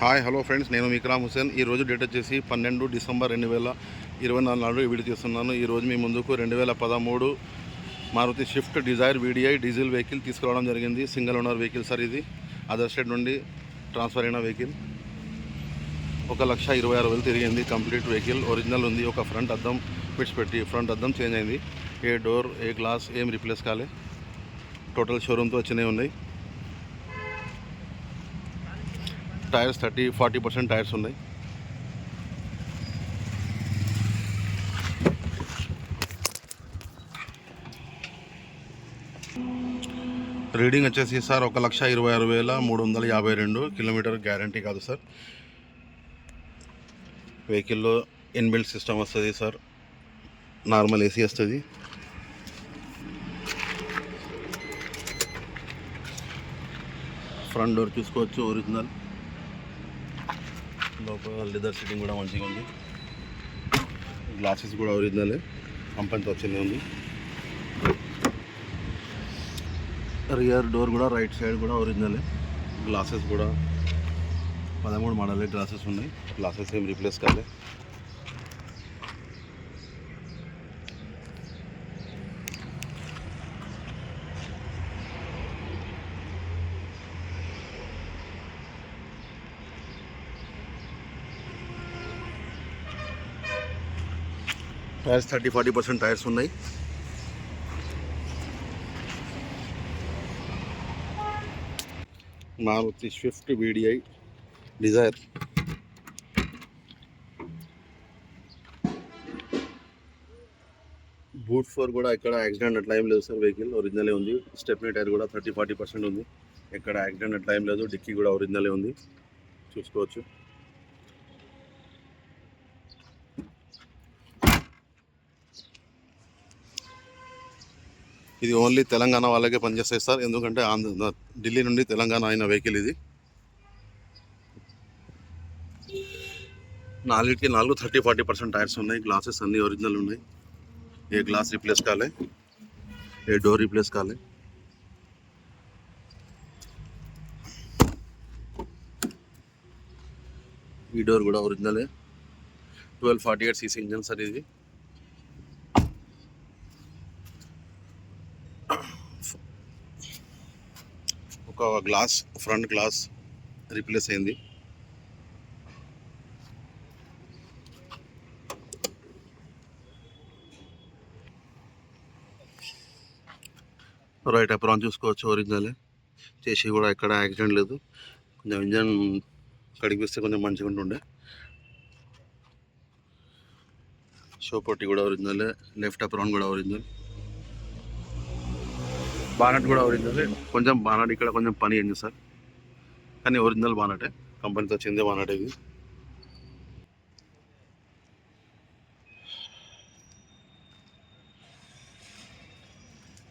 Hi hello friends నేను విక్రామ్ హుసేన్ ఈ రోజు డేట్ వచ్చేసి పన్నెండు డిసెంబర్ రెండు వేల ఇరవై నాలుగు నాడు వీడియో చేస్తున్నాను ఈరోజు మీ ముందుకు రెండు వేల పదమూడు Maruti Swift Dzire VDI diesel vehicle తీసుకురావడం జరిగింది. సింగిల్ ఓనర్ వెహికల్ సార్ ఇది. అదర్ స్టేట్ నుండి ట్రాన్స్ఫర్ అయిన వెహికల్. ఒక లక్ష ఇరవై ఆరు వేలు తిరిగింది. కంప్లీట్ వెహికల్ ఒరిజినల్ ఉంది. ఒక ఫ్రంట్ అద్దం ఫిట్స్ పెట్టి ఫ్రంట్ అద్దం చేంజ్ అయింది. ఏ డోర్ ఏ గ్లాస్ ఏం రిప్లేస్ కాలే. టోటల్ షోరూమ్తో వచ్చినవి ఉన్నాయి. Tyres thirty forty percent tyres ఉన్నాయి. రీడింగ్ వచ్చేసి సార్ ఒక లక్ష ఇరవై ఆరు వేల మూడు వందల యాభై రెండు కిలోమీటర్ గ్యారంటీ కాదు సార్. వెహికల్లో ఇన్బిల్ట్ సిస్టమ్ వస్తుంది సార్. నార్మల్ ఏసీ వస్తుంది. ఫ్రంట్ డోర్ చూసుకోవచ్చు ఒరిజినల్. లోపల లెదర్ సీటింగ్ కూడా మంచిగా ఉంది. గ్లాసెస్ కూడా ఒరిజినలే కంపెనీతో వచ్చింది ఉంది. రియర్ డోర్ కూడా రైట్ సైడ్ కూడా ఒరిజినలే గ్లాసెస్ కూడా. పదమూడు మోడల్ గ్లాసెస్ ఉన్నాయి. గ్లాసెస్ ఏం రీప్లేస్ కాలే. Tyres thirty forty percent tyres ఉన్నాయి. Maruti Swift VDI Dzire. Boot floor కూడా ఇక్కడ యాక్సిడెంట్ అట్లా ఏం లేదు సార్ వెహికల్ ఒరిజినలే ఉంది. స్టెప్నీ టైర్ కూడా థర్టీ ఫార్టీ పర్సెంట్ ఉంది. ఎక్కడ యాక్సిడెంట్ అట్లా ఏం లేదు డిక్కీ కూడా ఒరిజినలే ఉంది. చూసుకోవచ్చు. ఇది ఓన్లీ తెలంగాణ వాళ్ళకే పనిచేస్తాయి సార్. ఎందుకంటే ఆంధ్ర ఢిల్లీ నుండి తెలంగాణ అయిన వెహికల్ ఇది. నాలుగుకి నాలుగు థర్టీ ఫార్టీ పర్సెంట్ టైర్స్ ఉన్నాయి. గ్లాసెస్ అన్నీ ఒరిజినల్ ఉన్నాయి. ఏ గ్లాస్ రీప్లేస్ కాలే. ఏ డోర్ రీప్లేస్ కాలే. ఈ డోర్ కూడా ఒరిజినలే twelve forty eight CC engine sir ఇది. ఒక గ్లాస్ ఫ్రంట్ గ్లాస్ రీప్లేస్ అయింది. రైట్ అప్రాన్ చూసుకోవచ్చు ఒరిజినల్ చేసి కూడా ఎక్కడ యాక్సిడెంట్ లేదు. కొంచెం ఇంజన్ కడిగిస్తే కొంచెం మంచిగా ఉంటుండే. షో పొట్టి కూడా ఒరిజినల్ లెఫ్ట్ అప్రాన్ కూడా ఒరిజినల్ బానట్ కూడా ఒరిజినల్ కొంచెం బానట్ ఇక్కడ కొంచెం పని అయింది సార్. కానీ ఒరిజినల్ బానటే. కంపెనీతో చెందే బానట్ ఇది.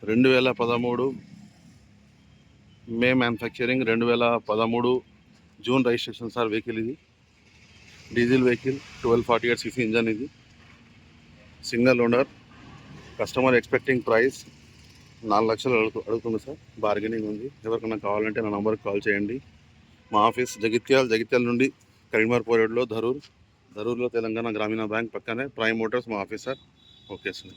రెండు వేల పదమూడు మే మ్యానుఫ్యాక్చరింగ్ రెండు వేల పదమూడు జూన్ రిజిస్ట్రేషన్ సార్ వెహికల్ ఇది. Diesel vehicle twelve forty eight CC engine ఇది. Single owner customer expecting price నాలుగు లక్షలు అడుగు అడుగుతుంది సార్. బార్గెనింగ్ ఉంది. ఎవరికైనా కావాలంటే నా నంబర్కి కాల్ చేయండి. మా ఆఫీస్ జగిత్యాల్ జగిత్యాల నుండి కరీంనగర్ పోరేడ్లో ధరూర్ ధరూర్లో తెలంగాణ గ్రామీణ బ్యాంక్ పక్కనే ప్రైమ్ మోటార్స్ మా ఆఫీస్ సార్. Okay sir